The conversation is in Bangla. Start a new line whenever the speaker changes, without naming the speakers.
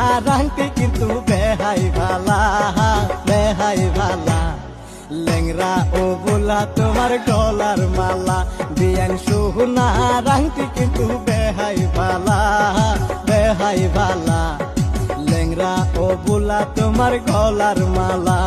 সোহনা রাংটি কিন্তু বেহাই ভালা বেহাই ভালা। লেংরা ও বোলা তোমার গলার মালা, বিয়ান সুহনা রাংটি কিন্তু বেহাই ভালা বেহাই ভালা। লেংরা ও বোলা তোমার গলার মালা।